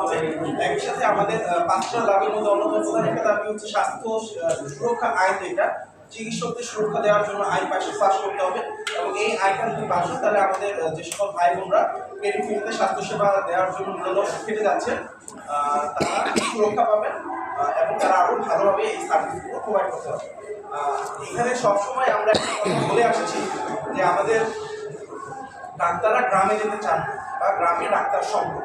হবে। একই আমাদের পাঁচটা দাবির মধ্যে অন্যতম প্রধান একটা দাবি হচ্ছে স্বাস্থ্য সুরক্ষা আইন যেটা চিকিৎসকদের সুরক্ষা দেওয়ার জন্য আইন পাশে পাস করতে হবে এবং এই আইনটা যদি পাস হয়, তাহলে আমাদের যে সকল ভাই বোনরা পেরিফেরিতে স্বাস্থ্যসেবা দেওয়ার জন্য নিরলস খেটে যাচ্ছে তারা সুরক্ষা পাবেন এবং তারা আরও ভালোভাবে এই সার্ভিসগুলো প্রোভাইড করতে হবে এখানে সবসময় আমরা একটা বলে আসছি যে আমাদের ডাক্তাররা গ্রামে যেতে চান বা গ্রামে ডাক্তার সম্ভব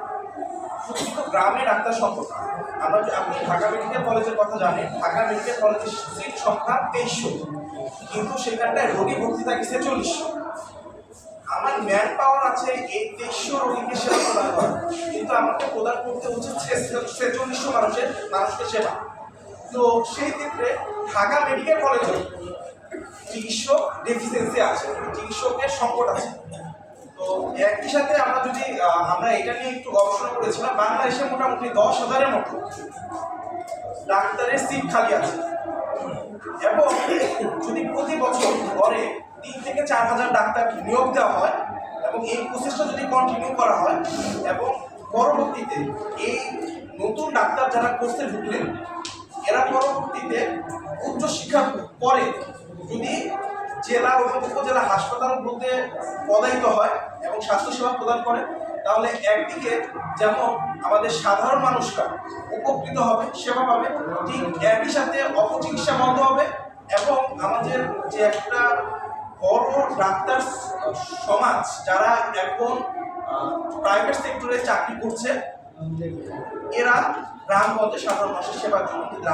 শুধু গ্রামে ডাক্তার না। আমরা আপনি ঢাকা মেডিকেল কলেজের কথা জানেন, ঢাকা মেডিকেল কলেজের সিট সংখ্যা তেইশশো। কিন্তু সেখানটায় রোগী ভর্তি থাকে ছেচল্লিশশো। আমার ম্যান পাওয়ার আছে এই তেইশশো রোগীকে সেবা প্রদান করা। কিন্তু আমাকে প্রদান করতে হচ্ছে ছেচল্লিশশো মানুষের মানুষকে সেবা। তো সেই ক্ষেত্রে ঢাকা মেডিকেল কলেজে চিকিৎসক ডেফিসিয়েন্সি আছে। চিকিৎসকের সংকট আছে। একই সাথে আমরা যদি আমরা এটা নিয়ে একটু গবেষণা করেছিলাম, বাংলাদেশে মোটামুটি দশ হাজারের মতো ডাক্তারের সিট খালি আছে। এবং যদি প্রতি বছর গড়ে তিন থেকে চার হাজার ডাক্তার নিয়োগ দেওয়া হয়, এবং এই প্রসেসটা যদি কন্টিনিউ করা হয়, এবং পরবর্তীতে এই নতুন ডাক্তার যারা কোর্সে ঢুকলেন, এরা পরবর্তীতে উচ্চশিক্ষার পরে জেলা ও উপজেলা হাসপাতালগুলোতে পদায়িত হয় এবং স্বাস্থ্যসেবা প্রদান করে, তাহলে একদিকে যেমন আমাদের সাধারণ মানুষরা উপকৃত হবে, সেবা পাবে, ঠিক একই সাথে অপচিকিৎসা বন্ধ হবে এবং আমাদের যে একটা বড় ডাক্তার সমাজ যারা এখন প্রাইভেট সেক্টরে চাকরি করছে, এরা গ্রাম গ্রামগঞ্জে সাধারণ মানুষের সেবার জন্য কিন্তু